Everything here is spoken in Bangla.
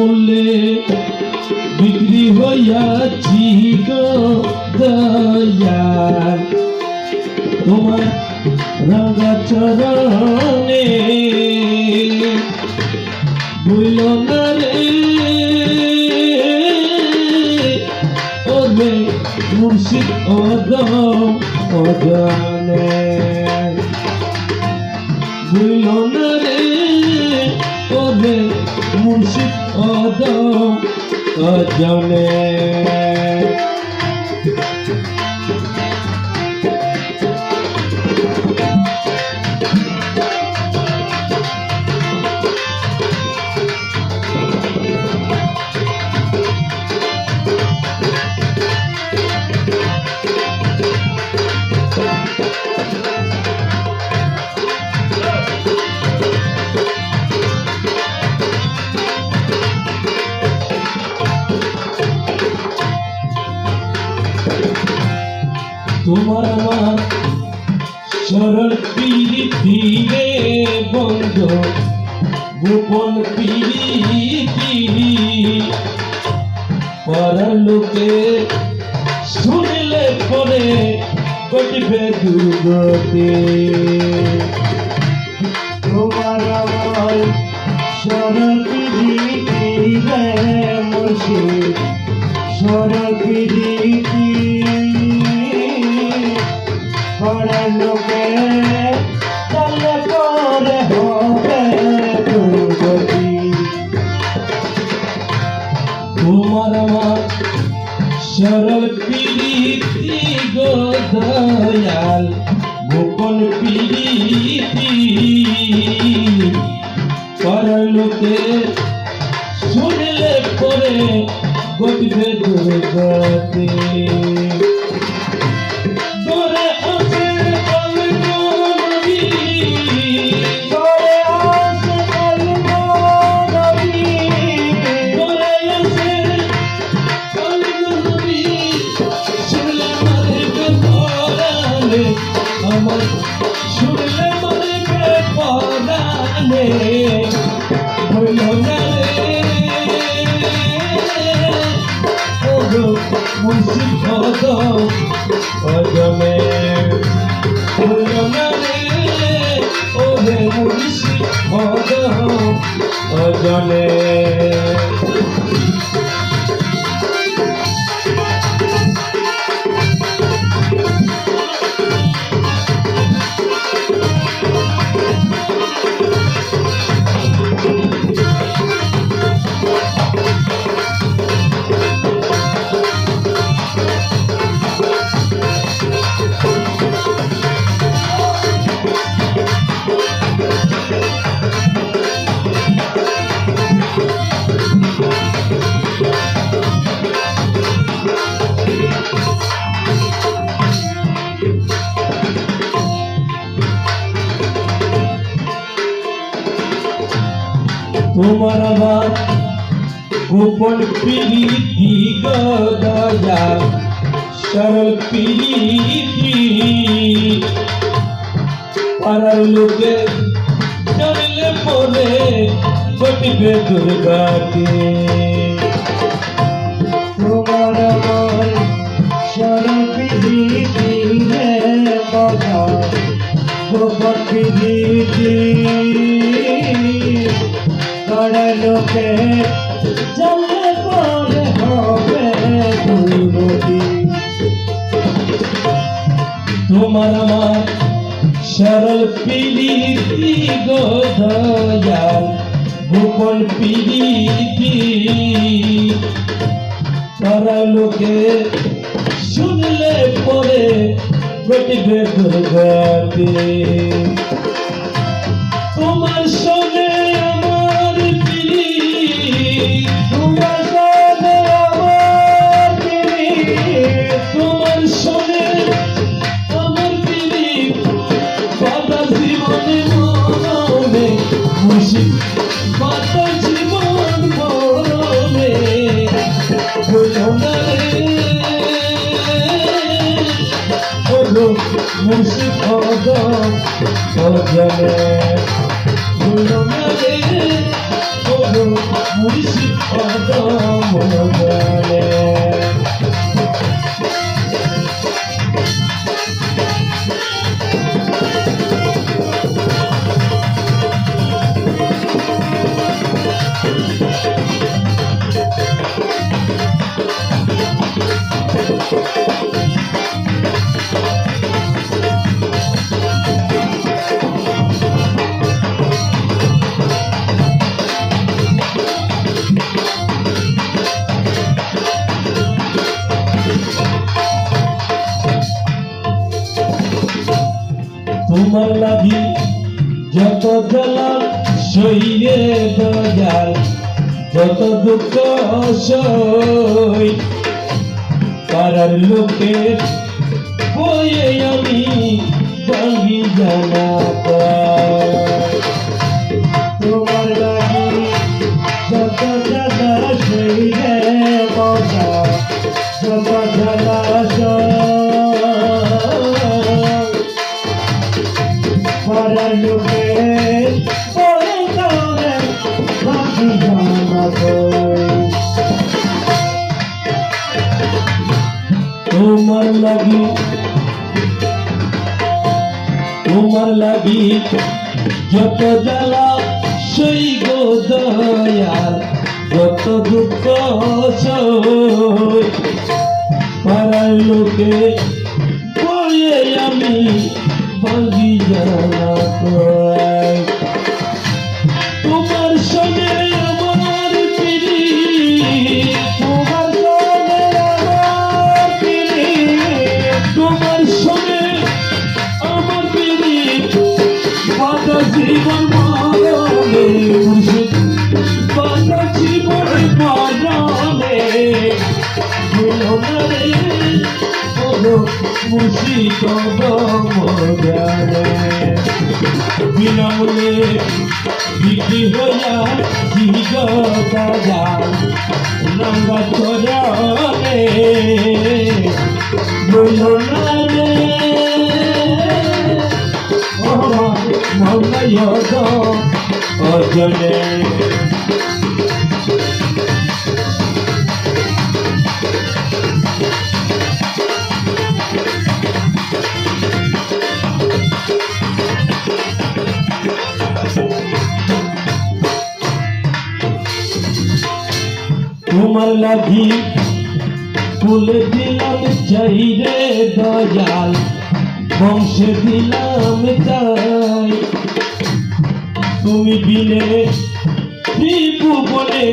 মূল্যে বিক্রি হইয়াছি দয়াল তোমার রাঙা চরণে ভুল না রে। ওরে মুর্শিদ অদম অজানে। ভুল না রে, ওরে মুর্শিদ অদম অজানে। তোমার আমার সরল পিড়ি রে বন্ধ গোপন পিড়ি পাড়ার লোকে শুনলে পরে ঘটবে দুর্গতি। তোমার মা সরল পিড়িতি গো দয়াল গোপন পিড়িতি পরলোকে শুনলে পরে ঘটবে দুর্গতি। গোপন পিড়ি গদয়া সরল পিড়ি পাড়ার লোকে জানলে পরে ঘটবে দুর্গাকে তোমার আমার সরল রে বাবা গোপন পড়ে লোকে সরল পিড়ি গদয়াল গোপন পিড়ি পাড়ার লোকে শুনলে পরে ঘটবে দুর্গতি। মুর্শিদ অদম অজনে হলো না রে কদম গলে তোমার লাগি যত জলাল সইরে দয়াল। যত দুঃখ সই পাড়ার লোকের বয়ে আমি ভাঙি জানা লাগি? তোমার লাগি যত জ্বালা, সেই গো দয়াল, যত দুঃখ পাড়ার লোকে আমি ভাঙি জানা গমরে বিনামূল্যে বিক্রি হইয়া জিগতা যান নাঙ্গা চরণে গুণরে মঙ্গয় অজনে তোমার লাগি তুলে দিলাম চাই রে দয়াল বংশে দিলাম চাই। তুমি বিপু বলে